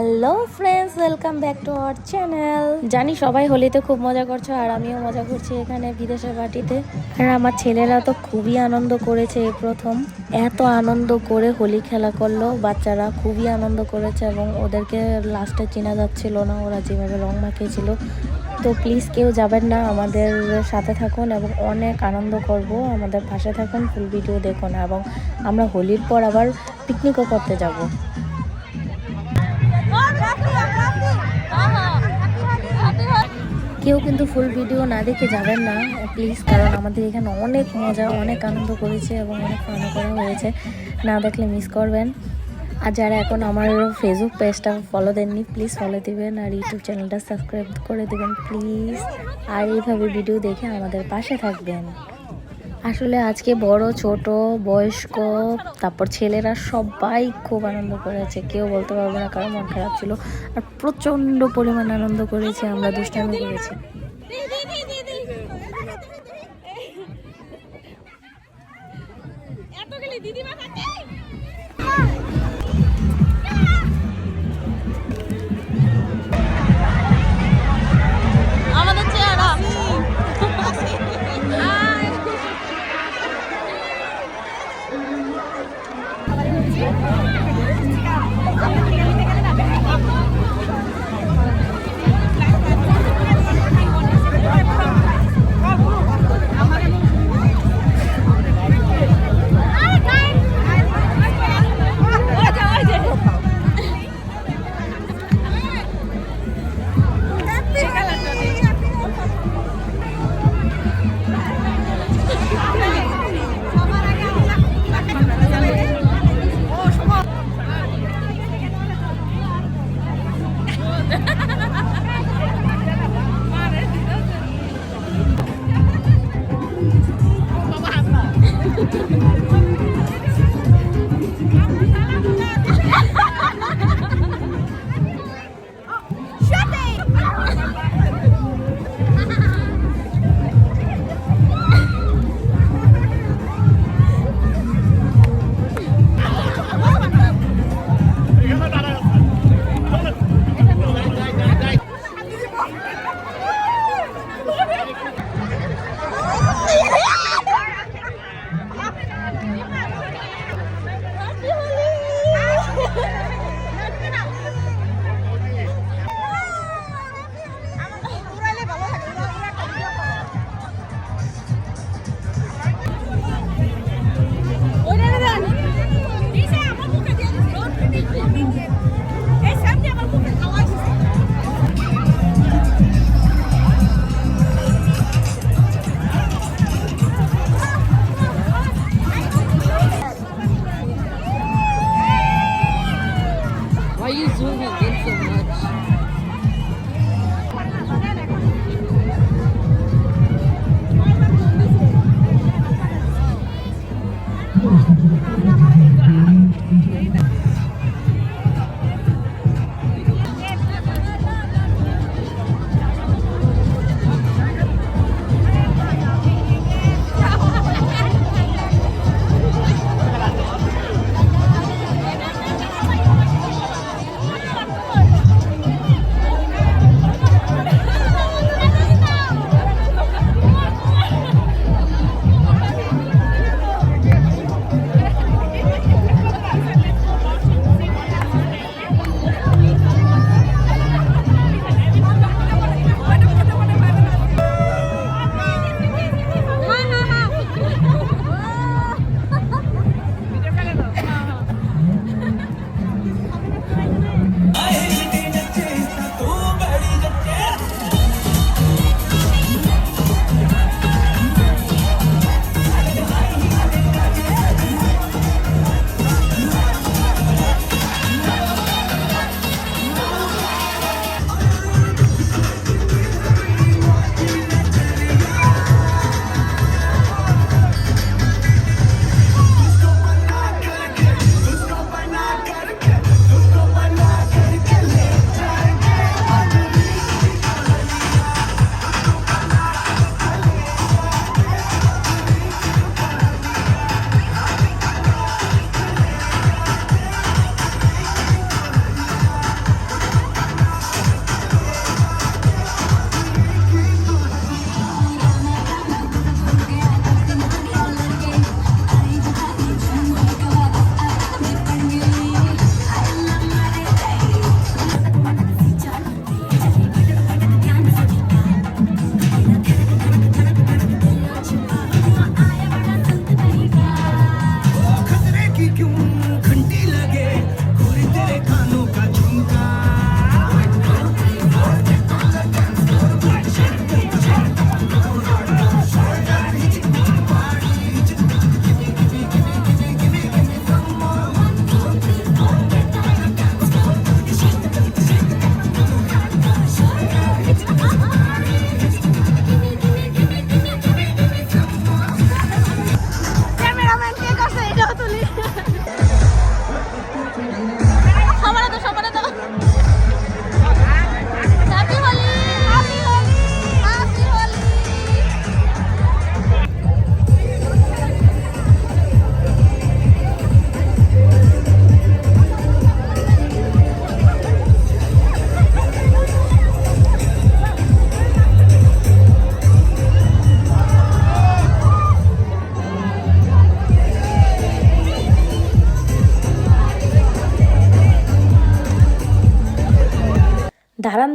Hello friends, welcome back to our channel. জানি সবাই হোলিতে খুব মজা করছ আর আমিও মজা করছি এখানে বিদেশের বাটিতে। আর আমার ছেলেরা তো খুবই আনন্দ করেছে প্রথম। এত আনন্দ করে হোলি খেলা করল, বাচ্চারা খুবই আনন্দ করেছে এবং ওদেরকে লাস্টে চেনা যাচ্ছিল না, ওরা যেভাবে রং মাখিয়েছিল। তো প্লিজ কেউ যাবেন না, আমাদের সাথে থাকুন এবং অনেক আনন্দ করব। আমাদের পাশে থাকুন ফুল ভিডিও দেখুন এবং আমরা হোলির পর আবার পিকনিকও করতে যাব। কেউ কিন্তু ফুল ভিডিও না দেখে যাবেন না প্লিজ কারণ আমাদের এখানে অনেক মজা, অনেক আনন্দ করেছে এবং অনেক ফান করা হয়েছে। না দেখলে মিস করবেন। আর যারা এখন আমার ফেসবুক পেজটা ফলো দেননি প্লিজ ফলো দেবেন আর ইউটিউব চ্যানেলটা সাবস্ক্রাইব করে দেবেন প্লিজ আর এইভাবে ভিডিও দেখে আমাদের পাশে থাকবেন। আসলে আজকে বড়, ছোট, বয়স্ক, তারপর ছেলেরা সবাই খুব আনন্দ করেছে। কেউ বলতে পারবে না কারও মন খারাপ ছিল। আর প্রচণ্ড পরিমাণ আনন্দ করেছে, আমরা দুষ্টামি করেছি।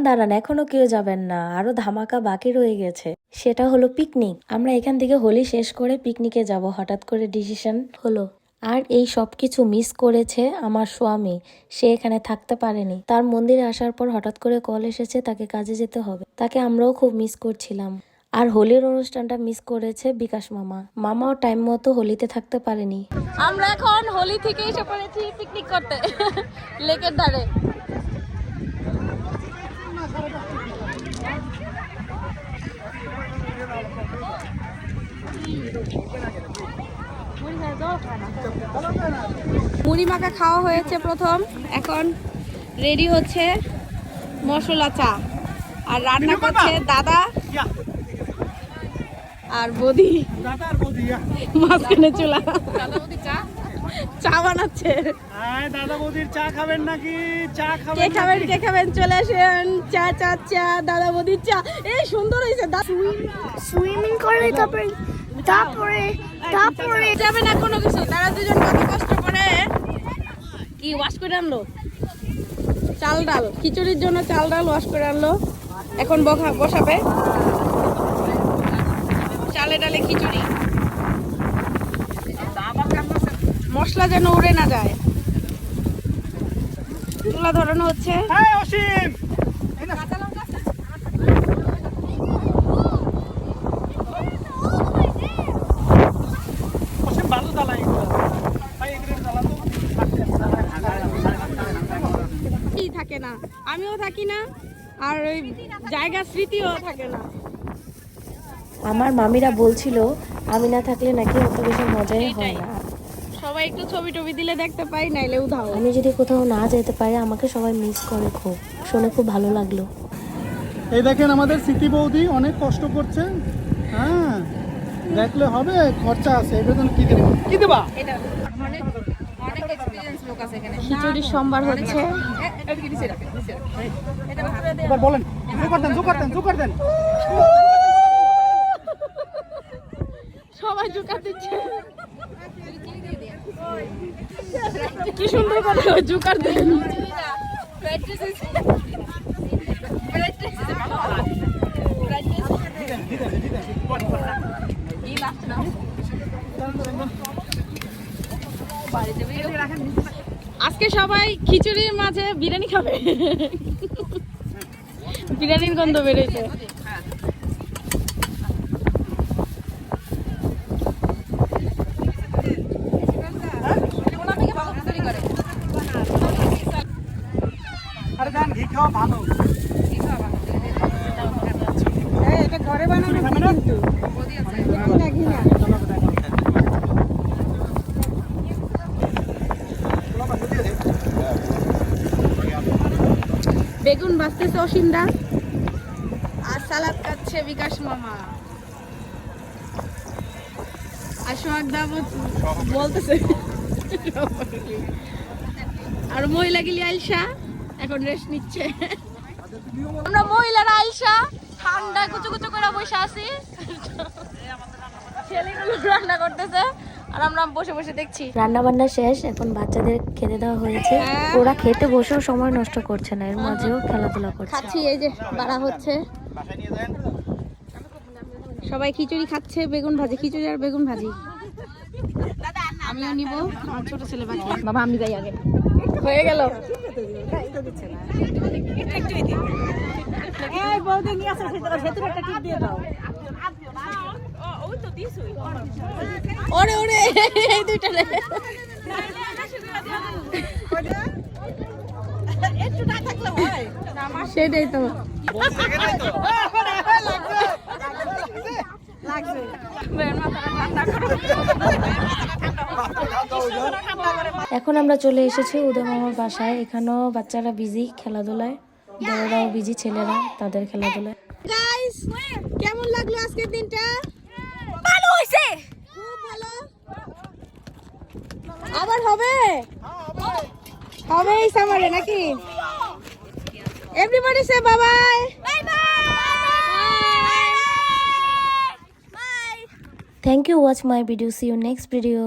দাঁড়ান, এখনও কেউ যাবেন না, আরও ধামাকা বাকি রয়ে গেছে। সেটা হলো পিকনিক। আমরা এখান থেকে হোলি শেষ করে পিকনিকে যাব, হঠাৎ করে ডিসিশন হলো। আর এই সব কিছু মিস করেছে আমার স্বামী। সে এখানে থাকতে পারেনি। তার মন্দিরে আসার পর হঠাৎ করে কল এসেছে, তাকে কাজে যেতে হবে। তাকে আমরাও খুব মিস করছিলাম। আর হোলির অনুষ্ঠানটা মিস করেছে বিকাশ মামা। মামাও টাইম মতো হোলিতে থাকতে পারেনি। আমরা এখন হোলি থেকে এসে পড়েছি পিকনিক করতে। লেকের ধারে। মুড়ি মাখা খাওয়া হয়েছে প্রথম এখন রেডি হচ্ছে মশলা চা। আর রান্না করছে দাদা আর বদি। মাঝখানে চুলা। চা? বানাচ্ছে। দাদা বৌদির চা খাবেন নাকি? চা কে খাবেন খাবেন কে খাবেন? চলে আসেন। চা চা চা দাদা বদির চা। এই সুন্দর হয়েছে সুইমিং করে তারপরে তারপরে তারপরে যাবে না কোনো কিছু তারা দুজন কত কষ্ট করে? কি ওয়াশ করে আনলো? চাল ডাল খিচুড়ির জন্য চাল ডাল ওয়াশ করে আনলো। এখন বসা বসাবে। চালে ডালে খিচুড়ি। মশলা যেন উড়ে না যায়। তুলা ধরানো হচ্ছে। হ্যাঁ অসীম ভালো চালাই ভাই এগুলো চালাতো কি থাকে না আমিও থাকি না আর ওই জায়গা স্মৃতিও থাকে না। আমার মামিরা বলছিল আমি না থাকলে নাকি অত বেশি মজাই হয় না। সবাই একটু ছবি টবি দিলে দেখতে পাই নাইলে উধাও। আমি যদি কোথাও না যেতে পারি আমাকে সবাই মিস করে খুব। শুনে খুব ভালো লাগল। এই দেখেন আমাদের স্মৃতি বৌদি অনেক কষ্ট করছে। হ্যাঁ দেখলে হবে খরচা আছে। এবার কি দেবে? কি দেবা? খিচুড়ির সম্বার হচ্ছে। বলেন দেন সবাই জোকার দিচ্ছে। কি সুন্দর করে জোকার দেন। আজকে সবাই খিচুড়ির মাঝে বিরিয়ানি খাবে। বিরিয়ানির গন্ধ বেরোইছে আরে দেন ঘি খাওয়া ভালো এটা ঘরে বানানো কিন্তু বাঁচতেছে অসিন্দা আর সালাদ কাটছে বিকাশ মামা। আর সোহাগদা বলতেছে। আর মহিলা গিলি আইসা এখন রেস্ট নিচ্ছে। আমরা মহিলারা আইসা ঠান্ডা কুচু কুচু করে বসে আছি। ছেলেগুলো রান্না করতেছে। আর আমরা বসে বসে দেখছি। রান্না বান্না শেষ এখন বাচ্চাদের খেতে দেওয়া হয়েছে। হ্যাঁ। ওরা খেতে বসেও সময় নষ্ট করছে না এর মাঝেও খেলাধুলা করছে। খাচ্ছি এই যে বাড়া হচ্ছে। সবাই খিচুড়ি খাচ্ছে বেগুন ভাজি খিচুড়ি আর বেগুন ভাজি। আমিও নিব আমার ছোট ছেলে বাকি। বাবা আমি যাই আগে। হয়ে গেল। ওরে ওরে এই দুইটা রে সেটাই তো। এখন আমরা চলে এসেছি উদয় মামার বাসায়। এখানেও বাচ্চারা বিজি খেলাধুলায়। বড়রাও বিজি ছেলেরা তাদের খেলাধুলায়। কেমন লাগল আজকের দিনটা? হইছে আবার হবে? হবে এই সামারে নাকি? এভরিবডি সে বাবাই bye bye thank you watch my video see you next video